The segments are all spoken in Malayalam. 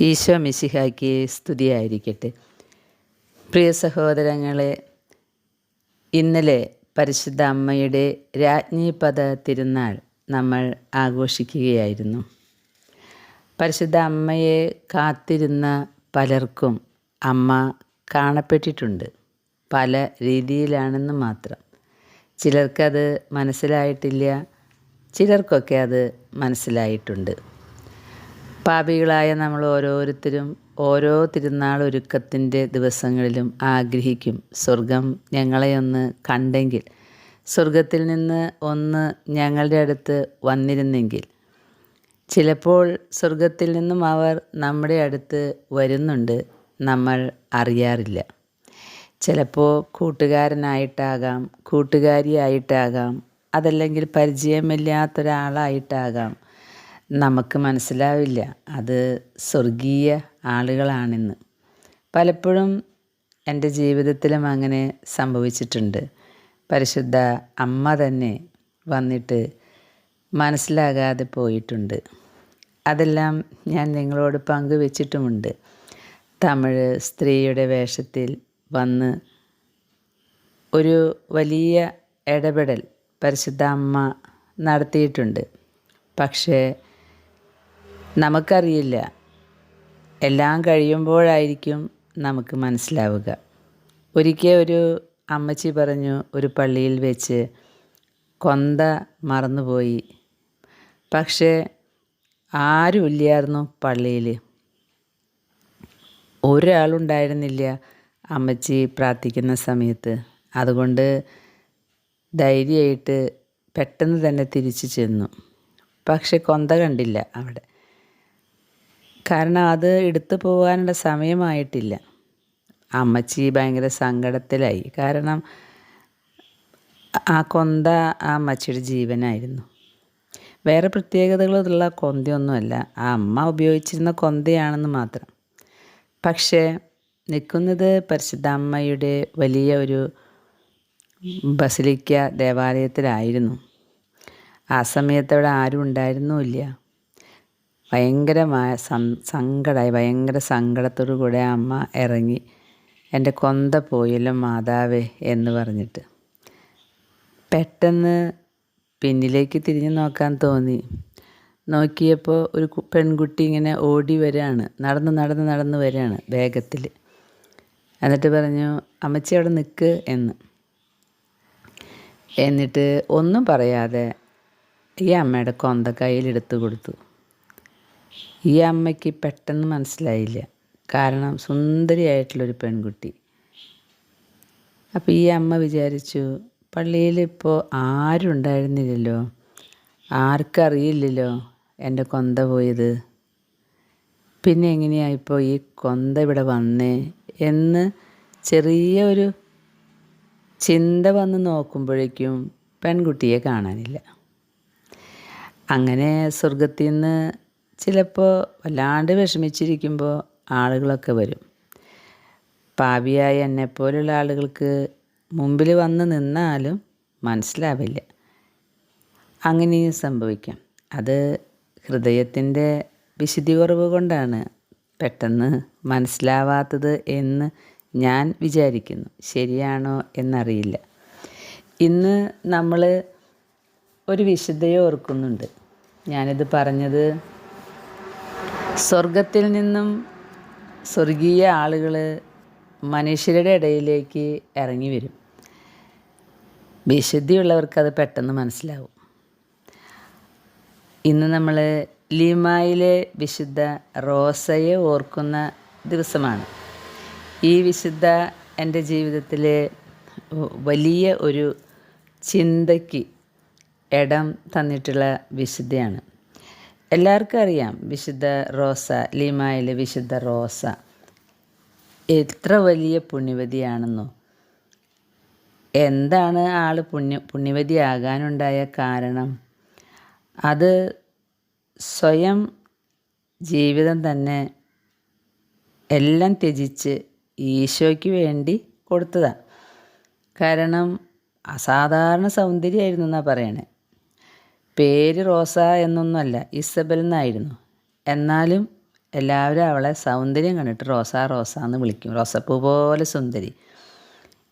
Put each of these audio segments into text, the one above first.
ഈശോ മിശിഹായ്ക്ക് സ്തുതിയായിരിക്കട്ടെ. പ്രിയ സഹോദരങ്ങളെ ഇന്നലെ പരിശുദ്ധ അമ്മയുടെ രാജ്ഞിപദ തിരുനാൾ നമ്മൾ ആഘോഷിക്കുകയായിരുന്നു. പരിശുദ്ധ അമ്മയെ കാത്തിരുന്ന പലർക്കും അമ്മ കാണപ്പെട്ടിട്ടുണ്ട്. പല രീതിയിലാണെന്ന് മാത്രം. ചിലർക്കത് മനസ്സിലായിട്ടില്ല ചിലർക്കൊക്കെ അത് മനസ്സിലായിട്ടുണ്ട്. പാപികളായ നമ്മൾ ഓരോരുത്തരും ഓരോ തിരുനാൾ ഒരുക്കത്തിന്റെ ദിവസങ്ങളിലും ആഗ്രഹിക്കും. സ്വർഗം ഞങ്ങളെ ഒന്ന് കണ്ടെങ്കിൽ സ്വർഗത്തിൽ നിന്ന് ഒന്ന് ഞങ്ങളുടെ അടുത്ത് വന്നിരുന്നെങ്കിൽ. ചിലപ്പോൾ സ്വർഗത്തിൽ നിന്നും അവർ നമ്മുടെ അടുത്ത് വരുന്നുണ്ട് നമ്മൾ അറിയാറില്ല. ചിലപ്പോൾ കൂട്ടുകാരനായിട്ടാകാം കൂട്ടുകാരിയായിട്ടാകാം അതല്ലെങ്കിൽ പരിചയമില്ലാത്തൊരാളായിട്ടാകാം. നമുക്ക് മനസ്സിലാവില്ല. അത് സ്വർഗീയ ആളുകളാണെന്ന്. പലപ്പോഴും എന്റെ ജീവിതത്തിലും അങ്ങനെ സംഭവിച്ചിട്ടുണ്ട്. പരിശുദ്ധ അമ്മ തന്നെ വന്നിട്ട് മനസ്സിലാകാതെ പോയിട്ടുണ്ട്. അതെല്ലാം ഞാൻ നിങ്ങളോട് പങ്കുവെച്ചിട്ടുമുണ്ട്. തമിഴ് സ്ത്രീയുടെ വേഷത്തിൽ വന്ന് ഒരു വലിയ ഇടപെടൽ പരിശുദ്ധ അമ്മ നടത്തിയിട്ടുണ്ട്. പക്ഷേ നമുക്കറിയില്ല. എല്ലാം കഴിയുമ്പോഴായിരിക്കും നമുക്ക് മനസ്സിലാവുക. ഒരിക്കൽ ഒരു അമ്മച്ചി പറഞ്ഞു ഒരു പള്ളിയിൽ വെച്ച് കൊന്ത മറന്നുപോയി. പക്ഷേ ആരുമില്ലായിരുന്നു പള്ളിയിൽ. ഒരാളുണ്ടായിരുന്നില്ല അമ്മച്ചി പ്രാർത്ഥിക്കുന്ന സമയത്ത്. അതുകൊണ്ട് ധൈര്യമായിട്ട് പെട്ടെന്ന് തന്നെ തിരിച്ചു ചെന്നു. പക്ഷെ കൊന്ത കണ്ടില്ല അവിടെ. കാരണം അത് എടുത്തു പോകാനുള്ള സമയമായിട്ടില്ല. അമ്മച്ചി ഭയങ്കര സങ്കടത്തിലായി. കാരണം ആ കൊന്ത ആ അമ്മച്ചിയുടെ ജീവനായിരുന്നു. വേറെ പ്രത്യേകതകളുള്ള കൊന്തയൊന്നുമല്ല. ആ അമ്മ ഉപയോഗിച്ചിരുന്ന കൊന്തയാണെന്ന് മാത്രം. പക്ഷേ നിൽക്കുന്നത് പരിശുദ്ധ അമ്മയുടെ വലിയ ഒരു ബസിലിക്ക ദേവാലയത്തിലായിരുന്നു. ആ സമയത്ത് അവിടെ ആരും ഉണ്ടായിരുന്നുമില്ല. ഭയങ്കരമായ സങ്കടമായി ഭയങ്കര സങ്കടത്തോടു കൂടെ അമ്മ ഇറങ്ങി എന്റെ കൊന്ത പോയല്ലോ മാതാവേ എന്ന് പറഞ്ഞിട്ട്. പെട്ടെന്ന് പിന്നിലേക്ക് തിരിഞ്ഞു നോക്കാൻ തോന്നി. നോക്കിയപ്പോൾ ഒരു പെൺകുട്ടി ഇങ്ങനെ ഓടി വരികയാണ് നടന്ന് നടന്ന് നടന്ന് വരികയാണ് വേഗത്തിൽ. എന്നിട്ട് പറഞ്ഞു അമ്മച്ചി അവിടെ നിൽക്ക് എന്ന്. എന്നിട്ട് ഒന്നും പറയാതെ ഈ അമ്മയുടെ കൊന്ത കയ്യിലെടുത്ത് കൊടുത്തു. ഈ അമ്മയ്ക്ക് പെട്ടെന്ന് മനസ്സിലായില്ല. കാരണം സുന്ദരിയായിട്ടുള്ളൊരു പെൺകുട്ടി. അപ്പോൾ ഈ അമ്മ വിചാരിച്ചു പള്ളിയിൽ ഇപ്പോൾ ആരും ഉണ്ടായിരുന്നില്ലല്ലോ. ആർക്കറിയില്ലല്ലോ എന്റെ കൊന്ത പോയത്. പിന്നെ എങ്ങനെയാണ് ഇപ്പോൾ ഈ കൊന്ത ഇവിടെ വന്നേ? എന്ന് ചെറിയ ഒരു ചിന്ത വന്ന് നോക്കുമ്പോഴേക്കും പെൺകുട്ടിയെ കാണാനില്ല. അങ്ങനെ സ്വർഗത്തിൽ നിന്ന് ചിലപ്പോൾ വല്ലാണ്ട് വിഷമിച്ചിരിക്കുമ്പോൾ ആളുകളൊക്കെ വരും. പാപിയായ എന്നെപ്പോലുള്ള ആളുകൾക്ക് മുമ്പിൽ വന്ന് നിന്നാലും മനസ്സിലാവില്ല. അങ്ങനെയും സംഭവിക്കാം. അത് ഹൃദയത്തിന്റെ വിശുദ്ധി കുറവ് കൊണ്ടാണ് പെട്ടെന്ന് മനസ്സിലാവാത്തത് എന്ന് ഞാൻ വിചാരിക്കുന്നു. ശരിയാണോ എന്നറിയില്ല. ഇന്ന് നമ്മൾ ഒരു വിശുദ്ധയെ ഓർക്കുന്നുണ്ട്. ഞാനിത് പറഞ്ഞത് സ്വർഗത്തിൽ നിന്നും സ്വർഗീയ ആളുകൾ മനുഷ്യരുടെ ഇടയിലേക്ക് ഇറങ്ങി വരും. വിശുദ്ധിയുള്ളവർക്ക് അത് പെട്ടെന്ന് മനസ്സിലാവും. ഇന്ന് നമ്മൾ ലിമായിലെ വിശുദ്ധ റോസയെ ഓർക്കുന്ന ദിവസമാണ്. ഈ വിശുദ്ധ എന്റെ ജീവിതത്തിലെ വലിയ ഒരു ചിന്തയ്ക്ക് ഇടം തന്നിട്ടുള്ള വിശുദ്ധയാണ്. എല്ലാവർക്കും അറിയാം. വിശുദ്ധ റോസ ലീമായിലെ വിശുദ്ധ റോസ. എത്ര വലിയ പുണ്യവതിയാണെന്നോ. എന്താണ് ആൾ പുണ്യ പുണ്യവതിയാകാനുണ്ടായ കാരണം? അത് സ്വയം ജീവിതം തന്നെ എല്ലാം ത്യജിച്ച് ഈശോയ്ക്ക് വേണ്ടി കൊടുത്തതാണ് കാരണം അസാധാരണ സൗന്ദര്യമായിരുന്നു എന്നാണ് പറയണേ. പേര് റോസ എന്നൊന്നുമല്ല ഇസബൽ എന്നായിരുന്നു. എന്നാലും എല്ലാവരും അവളെ സൗന്ദര്യം കണ്ടിട്ട് റോസ റോസ എന്ന് വിളിക്കും. റോസപ്പൂ പോലെ സുന്ദരി.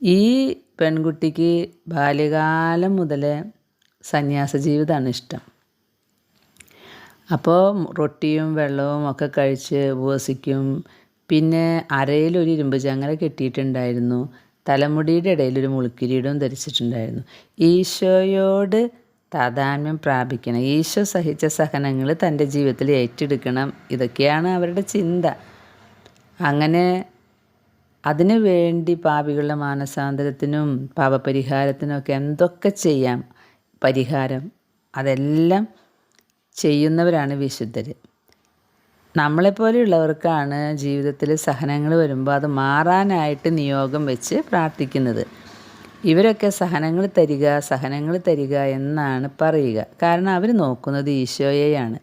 ഈ പെൺകുട്ടിക്ക് ബാല്യകാലം മുതലേ സന്യാസ ജീവിതമാണ് ഇഷ്ടം. അപ്പോൾ റൊട്ടിയും വെള്ളവും ഒക്കെ കഴിച്ച് ഉപവസിക്കും. പിന്നെ അരയിലൊരു ഇരുമ്പ് ചങ്ങല കെട്ടിയിട്ടുണ്ടായിരുന്നു. തലമുടിയുടെ ഇടയിലൊരു മുളുക്കിരീടവും ധരിച്ചിട്ടുണ്ടായിരുന്നു. ഈശോയോട് താതാത്മ്യം പ്രാപിക്കണം. ഈശോ സഹിച്ച സഹനങ്ങൾ തന്റെ ജീവിതത്തിൽ ഏറ്റെടുക്കണം. ഇതൊക്കെയാണ് അവരുടെ ചിന്ത. അങ്ങനെ അതിനു വേണ്ടി പാപികളുടെ മാനസാന്തരത്തിനും പാപപരിഹാരത്തിനുമൊക്കെ എന്തൊക്കെ ചെയ്യാം? പരിഹാരം. അതെല്ലാം ചെയ്യുന്നവരാണ് വിശുദ്ധർ. നമ്മളെപ്പോലെയുള്ളവർക്കാണ് ജീവിതത്തിൽ സഹനങ്ങൾ വരുമ്പോൾ അത് മാറാനായിട്ട് നിയോഗം വെച്ച് പ്രാർത്ഥിക്കുന്നത്. ഇവരൊക്കെ സഹനങ്ങൾ തരിക സഹനങ്ങൾ തരിക എന്നാണ് പറയുക. കാരണം അവർ നോക്കുന്നത് ഈശോയെയാണ്.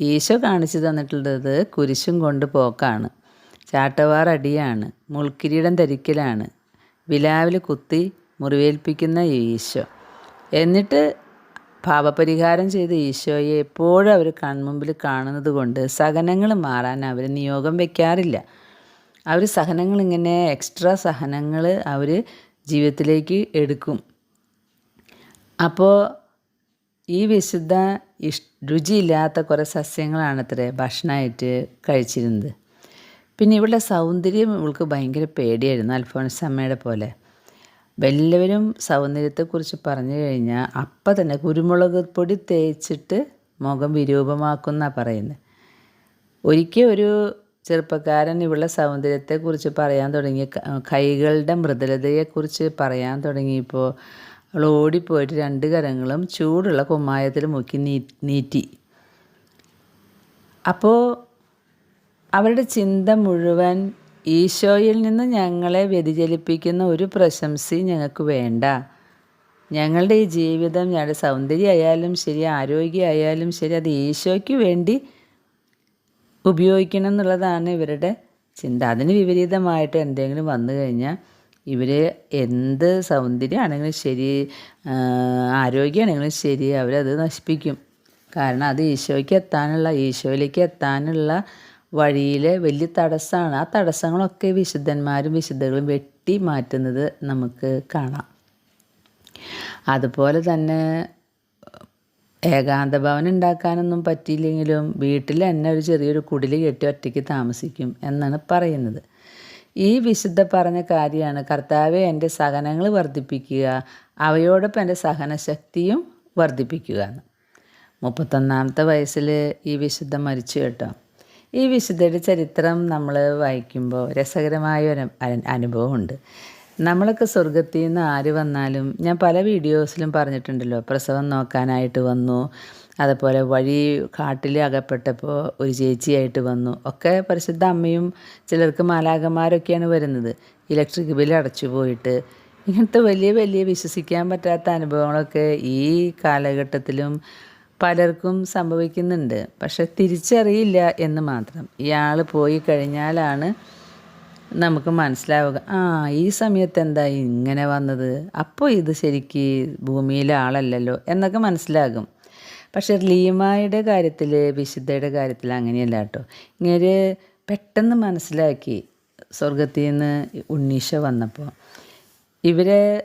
ഈശോ കാണിച്ചു തന്നിട്ടുള്ളത് കുരിശും കൊണ്ട് പോക്കാണ്. ചാട്ടവാർ അടിയാണ്. മുൾക്കിരീടം ധരിക്കലാണ്. വിലാവിൽ കുത്തി മുറിവേൽപ്പിക്കുന്ന ഈശോ. എന്നിട്ട് പാപപരിഹാരം ചെയ്ത ഈശോയെ എപ്പോഴും അവർ കൺമുമ്പിൽ കാണുന്നത് കൊണ്ട് സഹനങ്ങൾ മാറാൻ അവർ നിയോഗം വയ്ക്കാറില്ല അവർ സഹനങ്ങൾ ഇങ്ങനെ എക്സ്ട്രാ സഹനങ്ങൾ അവർ ജീവിതത്തിലേക്ക് എടുക്കും. അപ്പോൾ ഈ വിശുദ്ധ ഇഷ് രുചിയില്ലാത്ത കുറേ സസ്യങ്ങളാണത്രേ ഭക്ഷണമായിട്ട് കഴിച്ചിരുന്നത്. പിന്നെ ഇവളുടെ സൗന്ദര്യം ഇവൾക്ക് ഭയങ്കര പേടിയായിരുന്നു അൽഫോൺസ് അമ്മയുടെ പോലെ. എല്ലാവരും സൗന്ദര്യത്തെക്കുറിച്ച് പറഞ്ഞു കഴിഞ്ഞാൽ അപ്പം തന്നെ കുരുമുളക് പൊടി തേച്ചിട്ട് മുഖം വിരൂപമാക്കുന്ന പറയുന്നത് ഒരിക്കൽ ഒരു ചെറുപ്പക്കാരൻ ഇവളുടെ സൗന്ദര്യത്തെക്കുറിച്ച് പറയാൻ തുടങ്ങി. കൈകളുടെ മൃദുലതയെക്കുറിച്ച് പറയാൻ തുടങ്ങിയപ്പോൾ അവൾ ഓടിപ്പോയിട്ട് രണ്ട് കരങ്ങളും ചൂടുള്ള കുമ്മായത്തിൽ മുക്കി നീറ്റി അപ്പോൾ അവരുടെ ചിന്ത മുഴുവൻ ഈശോയിൽ നിന്ന് ഞങ്ങളെ വ്യതിചലിപ്പിക്കുന്ന ഒരു പ്രശംസയും ഞങ്ങൾക്ക് വേണ്ട. ഞങ്ങളുടെ ഈ ജീവിതം ഞങ്ങളുടെ സൗന്ദര്യമായാലും ശരി ആരോഗ്യമായാലും ശരി അത് ഈശോയ്ക്ക് വേണ്ടി ഉപയോഗിക്കണം എന്നുള്ളതാണ് ഇവരുടെ ചിന്ത. അതിന് വിപരീതമായിട്ട് എന്തെങ്കിലും വന്നു കഴിഞ്ഞാൽ ഇവർ എന്ത് സൗന്ദര്യമാണെങ്കിലും ശരി ആരോഗ്യമാണെങ്കിലും ശരി അവരത് നശിപ്പിക്കും. കാരണം അത് ഈശോയ്ക്ക് എത്താനുള്ള ഈശോയിലേക്ക് എത്താനുള്ള വഴിയിലെ വലിയ തടസ്സമാണ്. ആ തടസ്സങ്ങളൊക്കെ വിശുദ്ധന്മാരും വിശുദ്ധകളും വെട്ടി മാറ്റുന്നത് നമുക്ക് കാണാം. അതുപോലെ തന്നെ ഏകാന്ത ഭവനം ഉണ്ടാക്കാനൊന്നും പറ്റിയില്ലെങ്കിലും വീട്ടിൽ തന്നെ ഒരു ചെറിയൊരു കുടിൽ കെട്ടി ഒറ്റയ്ക്ക് താമസിക്കും എന്നാണ് പറയുന്നത്. ഈ വിശുദ്ധ പറഞ്ഞ കാര്യമാണ് കർത്താവെ എന്റെ സഹനങ്ങൾ വർദ്ധിപ്പിക്കുക അവയോടൊപ്പം എന്റെ സഹനശക്തിയും വർദ്ധിപ്പിക്കുക എന്ന്. മുപ്പത്തൊന്നാമത്തെ വയസ്സിൽ ഈ വിശുദ്ധ മരിച്ചു കേട്ടോ. ഈ വിശുദ്ധയുടെ ചരിത്രം നമ്മൾ വായിക്കുമ്പോൾ രസകരമായ ഒരു അനുഭവമുണ്ട്. നമ്മളൊക്കെ സ്വർഗത്തിൽ നിന്ന് ആര് വന്നാലും ഞാൻ പല വീഡിയോസിലും പറഞ്ഞിട്ടുണ്ടല്ലോ പ്രസവം നോക്കാനായിട്ട് വന്നു അതുപോലെ വഴി കാട്ടിൽ അകപ്പെട്ടപ്പോൾ ഒരു ചേച്ചിയായിട്ട് വന്നു ഒക്കെ പരിശുദ്ധ അമ്മയും ചിലർക്ക് മാലാകന്മാരൊക്കെയാണ് വരുന്നത് ഇലക്ട്രിക് ബിൽ അടച്ചു പോയിട്ട്. ഇങ്ങനത്തെ വലിയ വലിയ വിശ്വസിക്കാൻ പറ്റാത്ത അനുഭവങ്ങളൊക്കെ ഈ കാലഘട്ടത്തിലും പലർക്കും സംഭവിക്കുന്നുണ്ട്. പക്ഷെ തിരിച്ചറിയില്ല എന്ന് മാത്രം. ഇയാൾ പോയി കഴിഞ്ഞാലാണ് നമുക്ക് മനസ്സിലാവുക. ആ ഈ സമയത്ത് എന്താ ഇങ്ങനെ വന്നത്. അപ്പോൾ ഇത് ശരിക്ക് ഭൂമിയിലെ ആളല്ലല്ലോ എന്നൊക്കെ മനസ്സിലാകും. പക്ഷേ ലീമായുടെ കാര്യത്തിൽ വിശുദ്ധയുടെ കാര്യത്തിൽ അങ്ങനെയല്ല കേട്ടോ. ഇങ്ങനെ പെട്ടെന്ന് മനസ്സിലാക്കി സ്വർഗത്തിൽ നിന്ന് ഉണ്ണീശ വന്നപ്പോൾ ഇവരെ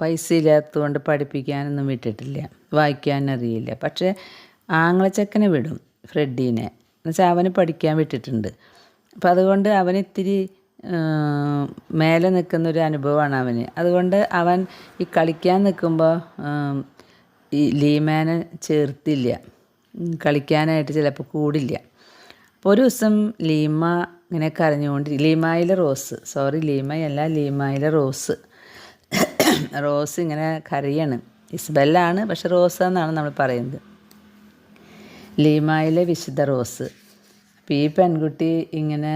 പൈസ ഇല്ലാത്തതുകൊണ്ട് പഠിപ്പിക്കാനൊന്നും വിട്ടിട്ടില്ല. വായിക്കാനറിയില്ല പക്ഷേ ആങ്ങളച്ചക്കനെ വിടും ഫ്രെഡീനെ. എന്നുവെച്ചാൽ അവന് പഠിക്കാൻ വിട്ടിട്ടുണ്ട്. അപ്പം അതുകൊണ്ട് അവൻ ഇത്തിരി മേലെ നിൽക്കുന്നൊരു അനുഭവമാണ് അവന്. അതുകൊണ്ട് അവൻ ഈ കളിക്കാൻ നിൽക്കുമ്പോൾ ഈ ലീമാനെ ചേർത്തില്ല. കളിക്കാനായിട്ട് ചിലപ്പോൾ കൂടില്ല. അപ്പോൾ ഒരു ദിവസം ലീമ ഇങ്ങനെ കരഞ്ഞുകൊണ്ട് ലീമായിലെ റോസ് സോറി ലീമയല്ല ലീമായിലെ റോസ്. റോസ് ഇങ്ങനെ കരയാണ്. ഇസ്ബെല്ലാണ് പക്ഷെ റോസ് എന്നാണ് നമ്മൾ പറയുന്നത്. ലീമായിലെ വിശുദ്ധ റോസ്. അപ്പോൾ ഈ പെൺകുട്ടി ഇങ്ങനെ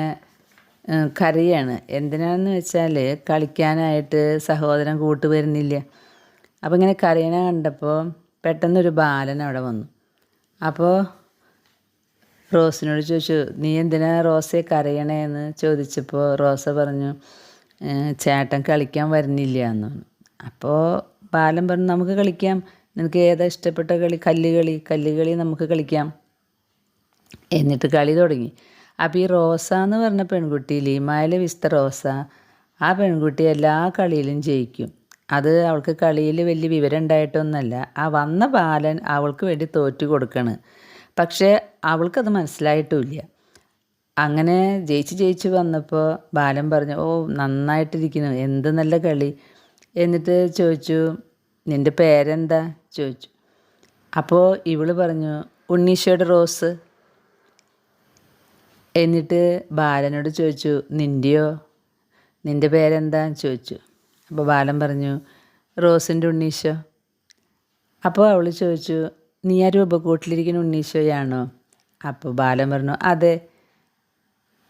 കരയാണ്. എന്തിനാണെന്ന് വെച്ചാൽ കളിക്കാനായിട്ട് സഹോദരൻ കൂട്ട് വരുന്നില്ല. അപ്പോൾ ഇങ്ങനെ കരയണ കണ്ടപ്പോൾ പെട്ടെന്നൊരു ബാലൻ അവിടെ വന്നു. അപ്പോൾ റോസിനോട് ചോദിച്ചു നീ എന്തിനാ റോസയെ കരയണേന്ന് ചോദിച്ചപ്പോൾ റോസ പറഞ്ഞു ചേട്ടൻ കളിക്കാൻ വരുന്നില്ല എന്ന് അപ്പോൾ ബാലൻ പറഞ്ഞു നമുക്ക് കളിക്കാം. നിനക്ക് ഏതാ ഇഷ്ടപ്പെട്ട കളി? കല്ലുകളി കല്ലുകളി നമുക്ക് കളിക്കാം. എന്നിട്ട് കളി തുടങ്ങി. അപ്പോൾ ഈ റോസ എന്ന് പറഞ്ഞ പെൺകുട്ടി ലീമായിലെ വിസ്ത റോസ ആ പെൺകുട്ടി എല്ലാ കളിയിലും ജയിക്കും. അത് അവൾക്ക് കളിയിൽ വലിയ വിവരം ഉണ്ടായിട്ടൊന്നുമല്ല ആ വന്ന ബാലൻ അവൾക്ക് വേണ്ടി തോറ്റു കൊടുക്കണ്. പക്ഷേ അവൾക്കത് മനസ്സിലായിട്ടുമില്ല അങ്ങനെ ജയിച്ച് ജയിച്ച് വന്നപ്പോൾ ബാലൻ പറഞ്ഞു ഓ നന്നായിട്ടിരിക്കുന്നു. എന്ത് നല്ല കളി. എന്നിട്ട് ചോദിച്ചു നിന്റെ പേരെന്താ? ചോദിച്ചു. അപ്പോൾ ഇവൾ പറഞ്ഞു ഉണ്ണീഷയുടെ റോസ്. എന്നിട്ട് ബാലനോട് ചോദിച്ചു നിന്റെയോ നിന്റെ പേരെന്താന്ന് ചോദിച്ചു. അപ്പോൾ ബാലൻ പറഞ്ഞു റോസിന്റെ ഉണ്ണീശോ. അപ്പോൾ അവൾ ചോദിച്ചു നീ ആ രൂപക്കൂട്ടിലിരിക്കുന്ന ഉണ്ണീശോയാണോ? അപ്പോൾ ബാലൻ പറഞ്ഞു അതെ.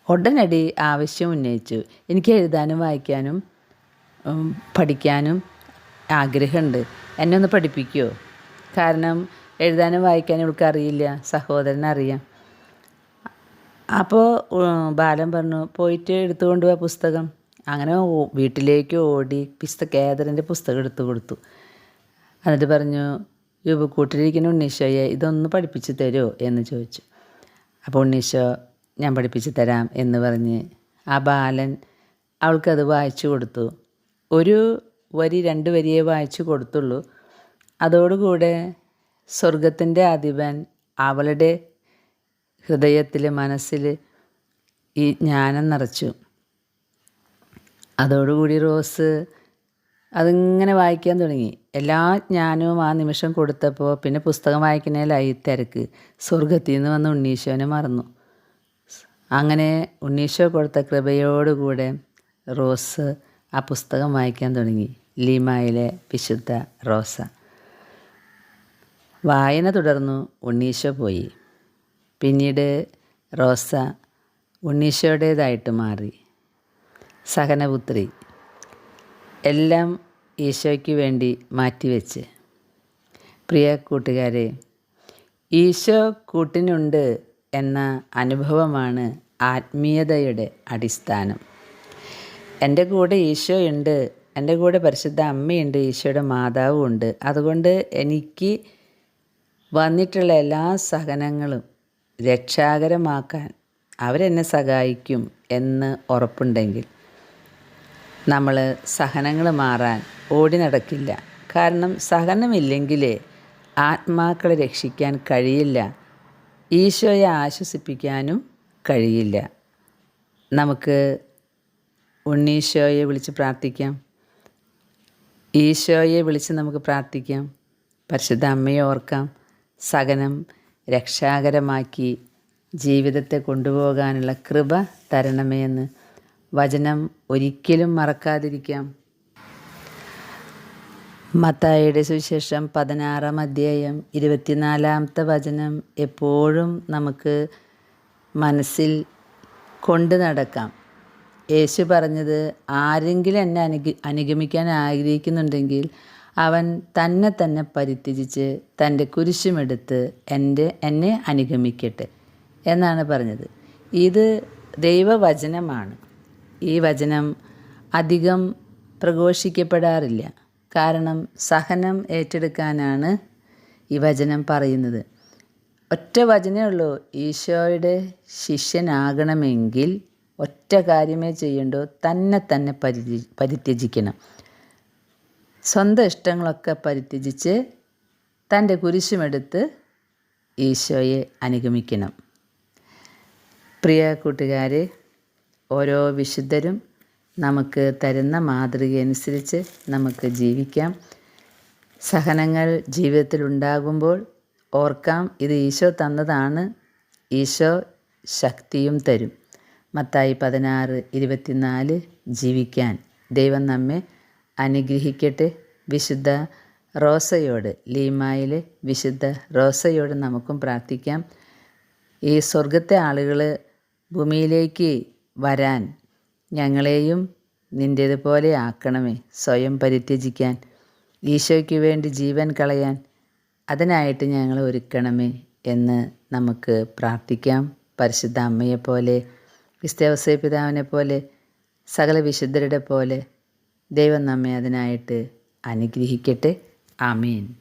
ഉടനടി ആവശ്യം ഉന്നയിച്ചു. എനിക്ക് എഴുതാനും വായിക്കാനും പഠിക്കാനും ആഗ്രഹമുണ്ട്. എന്നെ ഒന്ന് പഠിപ്പിക്കുമോ കാരണം എഴുതാനും വായിക്കാനും ഇവൾക്ക് അറിയില്ല. സഹോദരനറിയാം. അപ്പോൾ ബാലൻ പറഞ്ഞു പോയിട്ട് എടുത്തുകൊണ്ട് പോവാ പുസ്തകം. അങ്ങനെ വീട്ടിലേക്ക് ഓടി പുസ്തകേതരന്റെ പുസ്തകം എടുത്തു കൊടുത്തു. എന്നിട്ട് പറഞ്ഞു രൂപക്കൂട്ടിലിരിക്കുന്ന ഉണ്ണീശോയെ ഇതൊന്ന് പഠിപ്പിച്ച് തരുമോ എന്ന് ചോദിച്ചു. അപ്പോൾ ഉണ്ണീശോ ഞാൻ പഠിപ്പിച്ച് തരാം എന്ന് പറഞ്ഞ് ആ ബാലൻ അവൾക്കത് വായിച്ചു കൊടുത്തു. ഒരു വരി രണ്ട് വരിയെ വായിച്ചു കൊടുത്തുള്ളൂ. അതോടുകൂടെ സ്വർഗത്തിന്റെ അധിപൻ അവളുടെ ഹൃദയത്തിൽ മനസ്സിൽ ഈ ജ്ഞാനം നിറച്ചു. അതോടുകൂടി റോസ് അതിങ്ങനെ വായിക്കാൻ തുടങ്ങി. എല്ലാ ജ്ഞാനവും ആ നിമിഷം കൊടുത്തപ്പോൾ പിന്നെ പുസ്തകം വായിക്കുന്നതിലായി തിരക്ക്. സ്വർഗത്തിൽ നിന്ന് വന്ന ഉണ്ണീശോനെ മറന്നു. അങ്ങനെ ഉണ്ണീശോ കൊടുത്ത കൃപയോടുകൂടെ റോസ് ആ പുസ്തകം വായിക്കാൻ തുടങ്ങി. ലീമായിലെ വിശുദ്ധ റോസ. വായന തുടർന്നു ഉണ്ണീശോ പോയി. പിന്നീട് റോസ ഉണ്ണീശോയുടേതായിട്ട് മാറി. സഹനപുത്രി. എല്ലാം ഈശോയ്ക്ക് വേണ്ടി മാറ്റിവെച്ച്. പ്രിയ കൂട്ടുകാരെ ഈശോ കൂട്ടിനുണ്ട് എന്ന അനുഭവമാണ് ആത്മീയതയുടെ അടിസ്ഥാനം. എന്റെ കൂടെ ഈശോ ഉണ്ട് എന്റെ കൂടെ പരിശുദ്ധ അമ്മയുണ്ട് ഈശോയുടെ മാതാവും ഉണ്ട് അതുകൊണ്ട് എനിക്ക് വന്നിട്ടുള്ള എല്ലാ സഹനങ്ങളും രക്ഷാകരമാക്കാൻ അവരെന്നെ സഹായിക്കും എന്ന് ഉറപ്പുണ്ടെങ്കിൽ നമ്മൾ സഹനങ്ങൾ മാറാൻ ഓടി നടക്കില്ല. കാരണം സഹനമില്ലെങ്കിലേ ആത്മാക്കളെ രക്ഷിക്കാൻ കഴിയില്ല. ഈശോയെ ആശ്വസിപ്പിക്കാനും കഴിയില്ല. നമുക്ക് ഉണ്ണീശോയെ വിളിച്ച് പ്രാർത്ഥിക്കാം. ഈശോയെ വിളിച്ച് നമുക്ക് പ്രാർത്ഥിക്കാം. പരിശുദ്ധ അമ്മയെ ഓർക്കാം. സഹനം രക്ഷാകരമാക്കി ജീവിതത്തെ കൊണ്ടുപോകാനുള്ള കൃപ തരണമേ എന്ന് വചനം ഒരിക്കലും മറക്കാതിരിക്കാം. മത്തായിയുടെ സുവിശേഷം പതിനാറാം അധ്യായം ഇരുപത്തിനാലാമത്തെ വചനം എപ്പോഴും നമുക്ക് മനസ്സിൽ കൊണ്ടു നടക്കാം. യേശു പറഞ്ഞത് ആരെങ്കിലും എന്നെ അനുഗ അനുഗമിക്കാൻ ആഗ്രഹിക്കുന്നുണ്ടെങ്കിൽ അവൻ തന്നെ തന്നെ പരിത്യജിച്ച് തന്റെ കുരിശുമെടുത്ത് എന്റെ എന്നെ അനുഗമിക്കട്ടെ എന്നാണ് പറഞ്ഞത്. ഇത് ദൈവവചനമാണ്. ഈ വചനം അധികം പ്രഘോഷിക്കപ്പെടാറില്ല. കാരണം സഹനം ഏറ്റെടുക്കാനാണ് ഈ വചനം പറയുന്നത്. ഒറ്റ വചനേ ഉള്ളൂ. ഈശോയുടെ ശിഷ്യനാകണമെങ്കിൽ ഒറ്റ കാര്യമേ ചെയ്യണ്ടോ. തന്നെ തന്നെ പരി പരിത്യജിക്കണം. സ്വന്തം ഇഷ്ടങ്ങളൊക്കെ പരിത്യജിച്ച് തന്റെ കുരിശുമെടുത്ത് ഈശോയെ അനുഗമിക്കണം. പ്രിയ കൂട്ടുകാരെ ഓരോ വിശുദ്ധരും നമുക്ക് തരുന്ന മാതൃകയനുസരിച്ച് നമുക്ക് ജീവിക്കാം. സഹനങ്ങൾ ജീവിതത്തിൽ ഉണ്ടാകുമ്പോൾ ഓർക്കാം ഇത് ഈശോ തന്നതാണ്. ഈശോ ശക്തിയും തരും. മത്തായി പതിനാറ് ഇരുപത്തിനാല് ജീവിക്കാൻ ദൈവം നമ്മെ അനുഗ്രഹിക്കട്ടെ വിശുദ്ധ റോസയോട് ലീമായിൽ വിശുദ്ധ റോസയോട് നമുക്കും പ്രാർത്ഥിക്കാം. ഈ സ്വർഗത്തെ ആളുകൾ ഭൂമിയിലേക്ക് വരാൻ ഞങ്ങളെയും നിന്റേതുപോലെ ആക്കണമേ. സ്വയം പരിത്യജിക്കാൻ ഈശോയ്ക്ക് വേണ്ടി ജീവൻ കളയാൻ അതിനായിട്ട് ഞങ്ങൾ ഒരുക്കണമേ എന്ന് നമുക്ക് പ്രാർത്ഥിക്കാം. പരിശുദ്ധ അമ്മയെപ്പോലെ ക്രിസ്ത്യവസയ പിതാവിനെ പോലെ സകല വിശുദ്ധരുടെ പോലെ ദൈവം നമ്മെ അതിനായിട്ട് അനുഗ്രഹിക്കട്ടെ. ആമീൻ.